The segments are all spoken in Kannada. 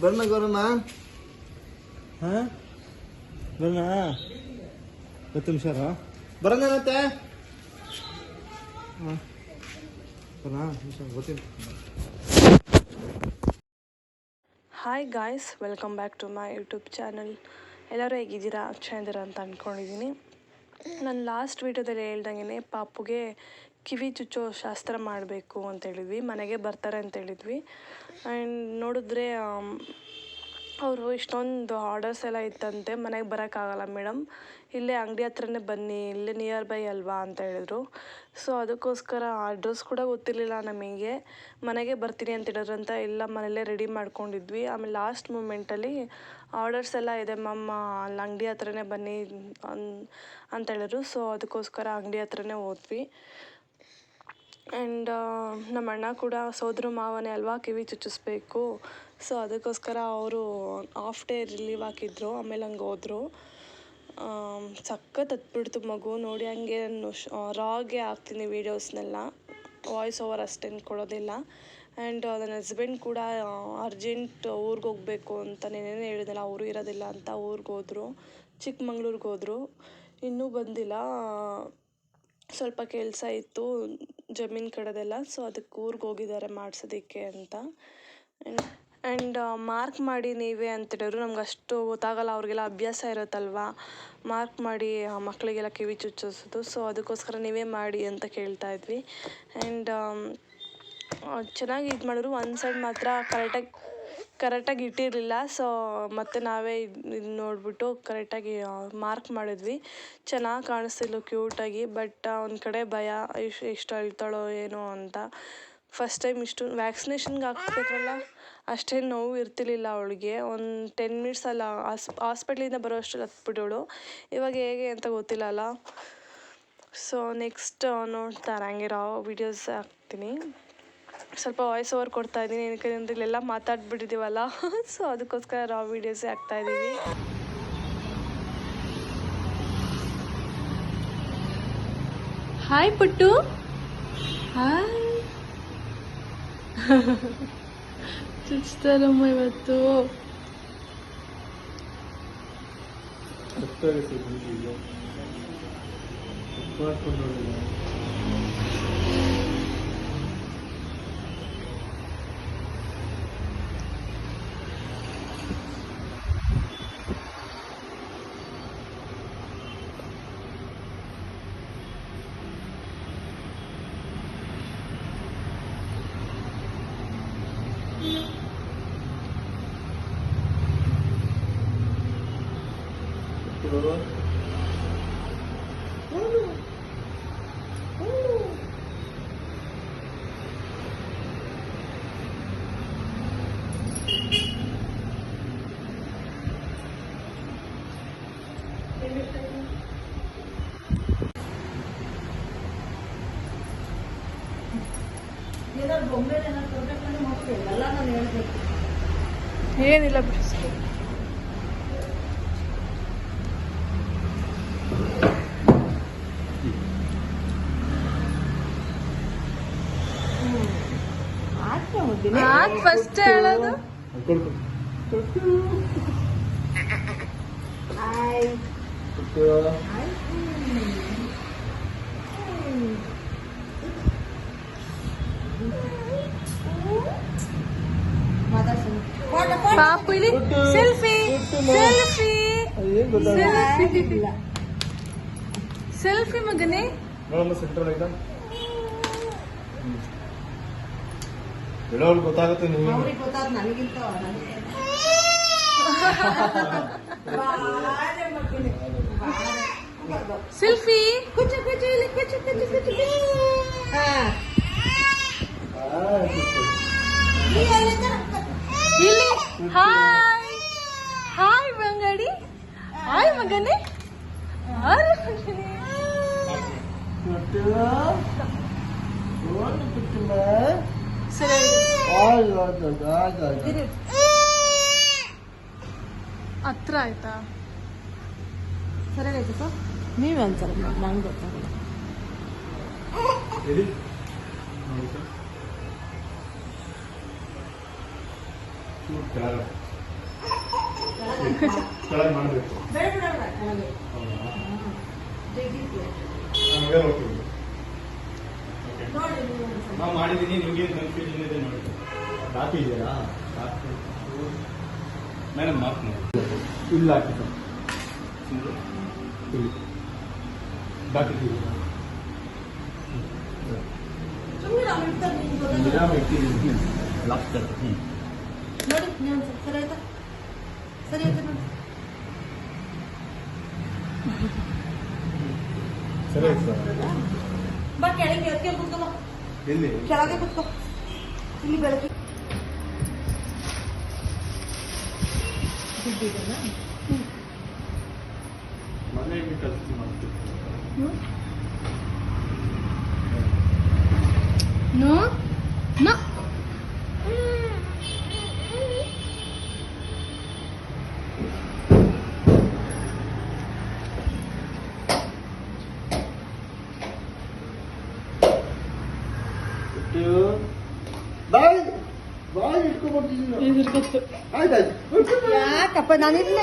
ಬರೋಣ ಗೌರಣ್ಣ? ಹಾ? ಬರೋಣ ಹತ್ತು ನಿಮಿಷ ಬರೋಣ ಮತ್ತೆ? ಹಾಂ. ಬರೋಣ ನಿಮಿಷ ಗೊತ್ತಿಲ್ಲ hi guys welcome back to my YouTube channel ಎಲ್ಲರೂ ಹೇಗಿದ್ದೀರಾ? ಚೆನ್ನಾಗಿದ್ದೀರಾ ಅಂತ ಅಂದ್ಕೊಂಡಿದ್ದೀನಿ ನಾನು ಲಾಸ್ಟ್ ವೀಡಿಯೋದಲ್ಲಿ ಹೇಳ್ದಂಗೆ ಪಾಪುಗೆ ಕಿವಿ ಚುಚ್ಚೋ ಶಾಸ್ತ್ರ ಮಾಡಬೇಕು ಅಂತ ಹೇಳಿದ್ವಿ. ಮನೆಗೆ ಬರ್ತಾರೆ ಅಂತ ಹೇಳಿದ್ವಿ. ಆ್ಯಂಡ್ ನೋಡಿದ್ರೆ ಅವರು ಇಷ್ಟೊಂದು ಆರ್ಡರ್ಸ್ ಎಲ್ಲ ಇತ್ತಂತೆ, ಮನೆಗೆ ಬರೋಕ್ಕಾಗಲ್ಲ ಮೇಡಮ್ ಇಲ್ಲೇ ಅಂಗಡಿ ಹತ್ರನೇ ಬನ್ನಿ, ಇಲ್ಲೇ ನಿಯರ್ ಬೈ ಅಲ್ವಾ ಅಂತ ಹೇಳಿದ್ರು. ಸೊ ಅದಕ್ಕೋಸ್ಕರ ಅಡ್ರೆಸ್ ಕೂಡ ಗೊತ್ತಿರಲಿಲ್ಲ ನಮಗೆ. ಮನೆಗೆ ಬರ್ತೀನಿ ಅಂತ ಹೇಳಿದ್ರಂತ ಎಲ್ಲ ಮನೆಯಲ್ಲೇ ರೆಡಿ ಮಾಡ್ಕೊಂಡಿದ್ವಿ. ಆಮೇಲೆ ಲಾಸ್ಟ್ ಮೂಮೆಂಟಲ್ಲಿ ಆರ್ಡರ್ಸ್ ಎಲ್ಲ ಇದೆ ಮ್ಯಾಮ್ ಅಲ್ಲಿ ಅಂಗಡಿ ಹತ್ರನೇ ಬನ್ನಿ ಅಂತ ಹೇಳಿದ್ರು. ಸೊ ಅದಕ್ಕೋಸ್ಕರ ಅಂಗಡಿ ಹತ್ರನೇ ಹೋದ್ವಿ. ಆ್ಯಂಡ್ ನಮ್ಮ ಅಣ್ಣ ಕೂಡ ಸೋದ್ರ ಮಾವನೇ ಅಲ್ವಾ, ಕಿವಿ ಚುಚ್ಚಿಸ್ಬೇಕು. ಸೊ ಅದಕ್ಕೋಸ್ಕರ ಅವರು ಆಫ್ ಡೇ ರಿಲೀವ್ ಹಾಕಿದ್ರು, ಆಮೇಲೆ ಹಂಗೆ ಹೋದರು. ಸಖತ್ ಹತ್ಬಿಡ್ತು ಮಗು. ನೋಡಿ ಹಂಗೆ ನಾನು ರಾಗೆ ಹಾಕ್ತೀನಿ ವೀಡಿಯೋಸ್ನೆಲ್ಲ ವಾಯ್ಸ್ ಓವರ್ ಅಷ್ಟೇನು ಕೊಡೋದಿಲ್ಲ. ಆ್ಯಂಡ್ ನನ್ನ ಹಸ್ಬೆಂಡ್ ಕೂಡ ಅರ್ಜೆಂಟ್ ಊರಿಗೆ ಹೋಗಬೇಕು ಅಂತ ನೇನೇನು ಹೇಳಿದೆಲ್ಲ ಅವರು ಇರೋದಿಲ್ಲ ಅಂತ ಊರಿಗೆ ಹೋದರು. ಚಿಕ್ಕಮಂಗ್ಳೂರಿಗೆ ಹೋದರು. ಇನ್ನೂ ಬಂದಿಲ್ಲ. ಸ್ವಲ್ಪ ಕೆಲಸ ಇತ್ತು, ಜಮೀನು ಕಡೆದೆಲ್ಲ. ಸೊ ಅದಕ್ಕೆ ಊರಿಗೆ ಹೋಗಿದ್ದಾರೆ ಮಾಡ್ಸೋದಕ್ಕೆ ಅಂತ. ಆ್ಯಂಡ್ ಮಾರ್ಕ್ ಮಾಡಿ ನೀವೇ ಅಂತ ನಮ್ಗೆ ಅಷ್ಟು ಗೊತ್ತಾಗಲ್ಲ, ಅವ್ರಿಗೆಲ್ಲ ಅಭ್ಯಾಸ ಇರುತ್ತಲ್ವ? ಮಾರ್ಕ್ ಮಾಡಿ ಮಕ್ಕಳಿಗೆಲ್ಲ ಕಿವಿ ಚುಚ್ಚಿಸೋದು. ಸೊ, ಅದಕ್ಕೋಸ್ಕರ ನೀವೇ ಮಾಡಿ ಅಂತ ಕೇಳ್ತಾ ಇದ್ವಿ. ಆ್ಯಂಡ್ ಚೆನ್ನಾಗಿ ಇದು ಮಾಡಿದ್ರು. ಒಂದು ಸೈಡ್ ಮಾತ್ರ ಕರೆಕ್ಟಾಗಿ ಕರೆಕ್ಟಾಗಿ ಇಟ್ಟಿರಲಿಲ್ಲ. ಸೊ, ಮತ್ತೆ ನಾವೇ ಇದು ನೋಡಿಬಿಟ್ಟು ಕರೆಕ್ಟಾಗಿ ಮಾರ್ಕ್ ಮಾಡಿದ್ವಿ. ಚೆನ್ನಾಗಿ ಕಾಣಿಸ್ತಿದ್ಲು, ಕ್ಯೂಟಾಗಿ. ಬಟ್ ಒಂದು ಕಡೆ ಭಯ ಎಷ್ಟು ಎಷ್ಟು ಅಳ್ತಾಳೋ ಏನೋ ಅಂತ. ಫಸ್ಟ್ ಟೈಮ್ ಇಷ್ಟು ವ್ಯಾಕ್ಸಿನೇಷನ್ಗೆ ಹಾಕ್ಬೇಕಲ್ಲ? ಅಷ್ಟೇನು ನೋವು ಇರ್ತಿರ್ಲಿಲ್ಲ ಅವಳಿಗೆ. ಒಂದು ಟೆನ್ ಮಿನಿಟ್ಸ್ ಅಲ್ಲ ಆಸ್ ಹಾಸ್ಪಿಟ್ಲಿಂದ ಬರೋ ಅಷ್ಟ್ರಲ್ಲಿ ಹತ್ಬಿಟ್ಟವಳು. ಇವಾಗ ಹೇಗೆ ಅಂತ ಗೊತ್ತಿಲ್ಲ ಅಲ್ಲ ಸೊ ನೆಕ್ಸ್ಟ್ ನೋಡ್ತಾ ಹಂಗಿರೋ ವೀಡಿಯೋಸ್ ಹಾಕ್ತೀನಿ. ಸ್ವಲ್ಪ ವಾಯ್ಸ್ ಓವರ್ ಕೊಡ್ತಾ ಇದ್ದೀನಿ. ಏನಕ್ಕೆ ಅಂದರೆ ಇಲ್ಲೆಲ್ಲ ಮಾತಾಡ್ಬಿಟ್ಟಿದ್ದೀವಲ್ಲ ಸೊ ಅದಕ್ಕೋಸ್ಕರ ರಾ ವೀಡಿಯೋಸೇ ಹಾಕ್ತಾ ಇದ್ದೀವಿ ಹಾಯ್ ಪುಟ್ಟು. Hi ಚುಚ್ತಾರಮ್ಮ ಇವತ್ತು ಏನಿಲ್ಲ ಬಿಡಿಸ್ಕೊ ಯಾಕೆ ಫಸ್ಟ್ ಹೇಳೋದು? ಪಾಪು ಇಲ್ಲಿ ಸೆಲ್ಫಿ ಸೆಲ್ಫಿ ಸೆಲ್ಫಿ ಸೆಲ್ಫಿ ಮಗನೇ ನೋಡಮ್ಮ ಸೆಂಟ್ರಲ್ ಆಯ್ತಾ ಹೇಳೋರು ಗೊತ್ತಾಗುತ್ತೆ ನೀವು ಅವ್ರಿಗೆ ಗೊತ್ತಾದ ನನಗಿಂತ ಸೆಲ್ಫಿ ಕುಚ್ಚು ಕುಚ್ಚು ಇಲ್ಲಿ ಕುಚ್ಚು ಕುಚ್ಚು ಕುಚ್ಚು ಹಾ ಇಲ್ಲಿ ಹಾಯ್. ಹಾಯ್ ಬಂಗಾಡಿ ಹಾಯ್ ಮಗನೇ. ಹತ್ರ ಆಯ್ತಾ? ಸರಿ ಸರ್? ನೀವೇ ಅನ್ಸಲ್ಲ ನಂಗೆ ಗೊತ್ತಾಗಲ್ಲ. ಕೆಳಗೆ ಮಾಡಬೇಕು ಬೇಡ ಬೇಡ ಬೇಡ ಕೆಳಗೆ ತೆಗಿತೀವಿ. ಮೇಲೆ ಹೋಗ್ತೀವಿ ನೋಡಿ ನೀವು ಒಂದು ಸಲ. ನಾವು ಮಾಡಿದ್ದೀನಿ ನಿಮಗೆ ಕನ್ಫ್ಯೂಷನ್ ಇದೆ ನೋಡಿ ಹಾಕಿದ್ದೀರಾ ಮೇಡಮ್ ಮಾರ್ಕ್ ಮಾಡಿ ಇಲ್ಲ ಹಾಕಿದ್ದು ಇಲ್ಲಿ ಹಾಕಿದ್ದೀವಿ ಸುಮ್ಮನೆ ನಾವು ಇಡ್ತಾರೆ ನಿಮ್ಗೆ ಗೊತ್ತಾಗಲ್ಲ. ವಿರಾಮ ಇಟ್ಟಿದ್ದೀನಿ ಲಾಸ್ಟ್ ಹ್ಞೂ ನೋಡಿ ನೀವು ಒಂದು ಸರಿ ಆಯ್ತಾ? ಸರಿ ಆಯ್ತಾ ನೋಡಿ? ಸರಿ ಆಯ್ತು ಸರ್. ಬಾ ಕೆಳಗೆ ಅದಕ್ಕೆ ಕುತ್ಕೋ ಬಾ. ಎಲ್ಲಿ? ಕೆಳಗೆ ಕುತ್ಕೋ. ಇಲ್ಲಿ ಬೆಳಗ್ಗೆ. ಬಿದ್ದಿದೆನಾ? ಯಾಕಪ್ಪ ನಾನು ಇಲ್ಲ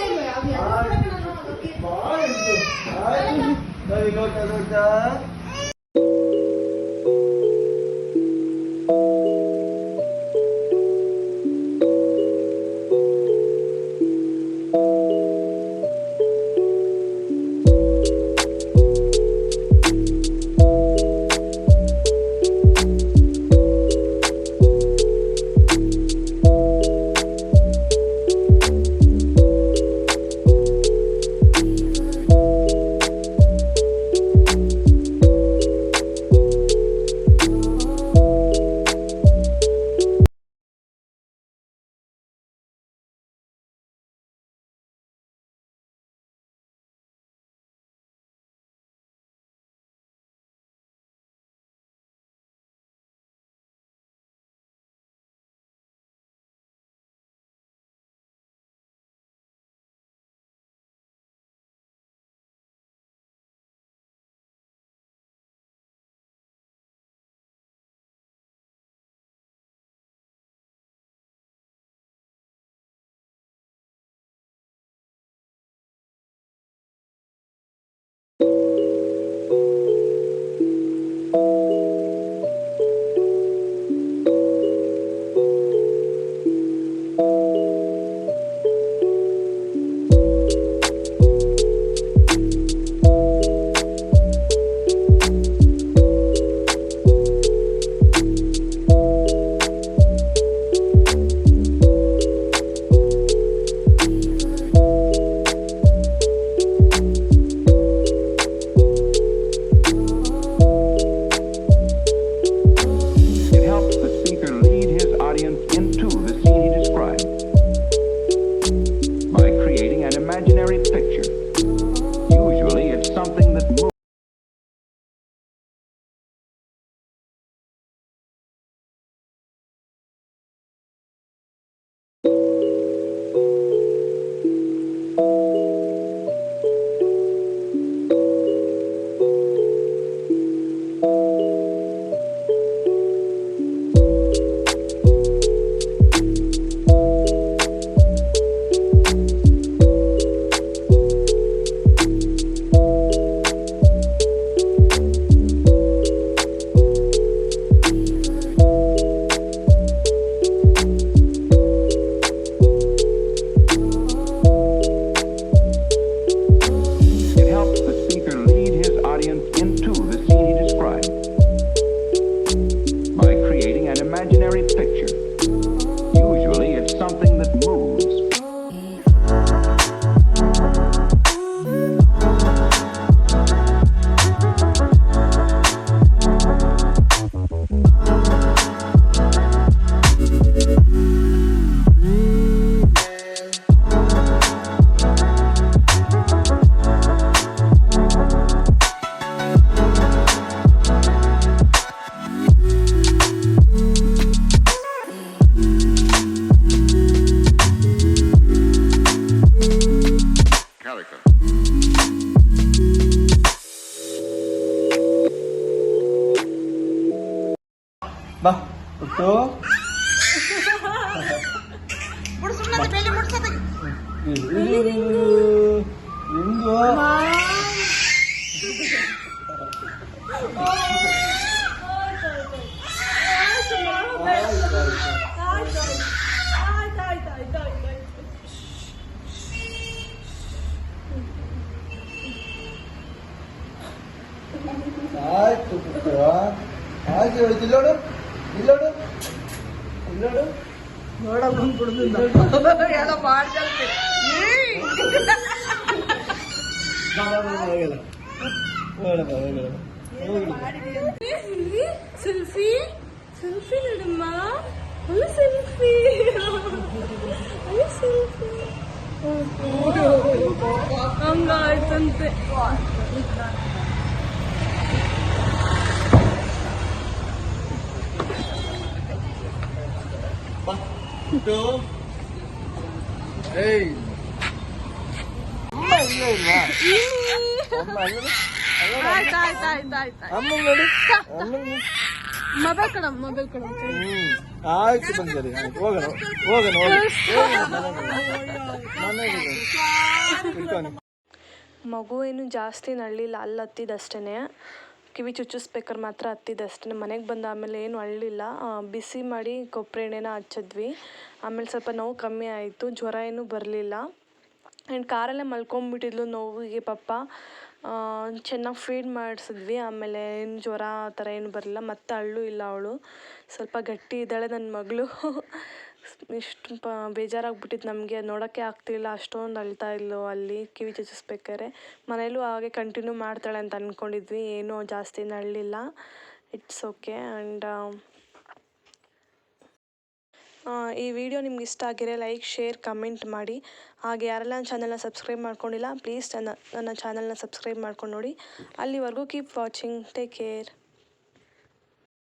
ಬಾ ಹುಟ್ಟು ಬಿಡು ಸುಮ್ಮನೆ ಬೇಲಿ ಹೋಗಲ್ಲ ಹೋಗಲ್ಲ ಹೋಗಲ್ಲ ಸೆಲ್ಫಿ ಸೆಲ್ಫಿ ನೋಡಮ್ಮ ಅಲ್ಲ ಸೆಲ್ಫಿ ಅಲ್ಲ ಸೆಲ್ಫಿ ಹಂಗಾಯ್ತಂತೆ ಪುಟ್ಟು ಏಯ್ ಅಮ್ಮ ಇಲ್ಲ ಆಯ್ತು ಆಯ್ತು ಆಯ್ತು ಆಯ್ತು ಅಮ್ಮ ನೋಡಿ. ಅಮ್ಮ ನೋಡಿ. ಮೊಬೈಲ್ ಕಣ ಮೊಬೈಲ್ ಕಣ ಹ್ಮ್. ಆಯ್ತು ಬಂದ್ರಿ ಹೋಗೋಣ ಹೋಗೋಣ ಹೋಗೋಣ. ಮಗು ಏನು ಜಾಸ್ತಿ ನಳ್ಳಿಲ್ಲ ಅಲ್ಲಿ ಹತ್ತಿದಷ್ಟೇ ಕಿವಿ ಚುಚ್ಚಿಸ್ಬೇಕಾದ್ರೆ ಮಾತ್ರ ಹತ್ತಿದಷ್ಟೇ ಮನೆಗೆ ಬಂದ ಆಮೇಲೆ ಏನು ಅಳ್ಳಿಲ್ಲ. ಬಿಸಿ ಮಾಡಿ ಕೊಬ್ಬರಿ ಎಣ್ಣೆನ ಹಚ್ಚಿದ್ವಿ. ಆಮೇಲೆ ಸ್ವಲ್ಪ ನೋವು ಕಮ್ಮಿ ಆಯಿತು. ಜ್ವರ ಏನೂ ಬರಲಿಲ್ಲ. ಆ್ಯಂಡ್ ಕಾರಲ್ಲೇ ಮಲ್ಕೊಂಬಿಟ್ಟಿದ್ಲು ನೋವಿಗೆ ಪಾಪ. ಚೆನ್ನಾಗಿ ಫೀಡ್ ಮಾಡಿಸಿದ್ವಿ. ಆಮೇಲೆ ಏನು ಜ್ವರ ಆ ಥರ ಏನು ಬರಲಿಲ್ಲ. ಮತ್ತೆ ಅಳ್ಳು ಇಲ್ಲ ಅವಳು. ಸ್ವಲ್ಪ ಗಟ್ಟಿ ಇದ್ದಾಳೆ ನನ್ನ ಮಗಳು. ಇಷ್ಟು ಪ, ಬೇಜಾರಾಗ್ಬಿಟ್ಟಿತ್ತು ನಮಗೆ. ನೋಡೋಕ್ಕೆ ಆಗ್ತಿಲ್ಲ. ಅಷ್ಟೊಂದು ಅಳ್ತಾ ಇದ್ಲು ಅಲ್ಲಿ ಕಿವಿ ಚುಚ್ಚಿಸ್ಬೇಕಾದ್ರೆ ಮನೇಲೂ ಹಾಗೆ ಕಂಟಿನ್ಯೂ ಮಾಡ್ತಾಳೆ ಅಂತ ಅಂದ್ಕೊಂಡಿದ್ವಿ ಏನೂ ಜಾಸ್ತಿ ಅಳಲಿಲ್ಲ ಇಟ್ಸ್ ಓಕೆ ಆ್ಯಂಡ್ ಈ ವಿಡಿಯೋ ನಿಮ್ಗೆ ಇಷ್ಟ ಆಗಿದ್ರೆ ಲೈಕ್, ಶೇರ್, ಕಮೆಂಟ್ ಮಾಡಿ. ಹಾಗೆ ಯಾರೆಲ್ಲ ನನ್ನ ಚಾನಲ್ನ ಸಬ್ಸ್ಕ್ರೈಬ್ ಮಾಡ್ಕೊಂಡಿಲ್ಲ, ಪ್ಲೀಸ್ ನನ್ನ ನನ್ನ ಚಾನಲ್ನ ಸಬ್ಸ್ಕ್ರೈಬ್ ಮಾಡ್ಕೊಂಡು ನೋಡಿ. ಅಲ್ಲಿವರೆಗೂ ಕೀಪ್ ವಾಚಿಂಗ್ ಟೇಕ್ ಕೇರ್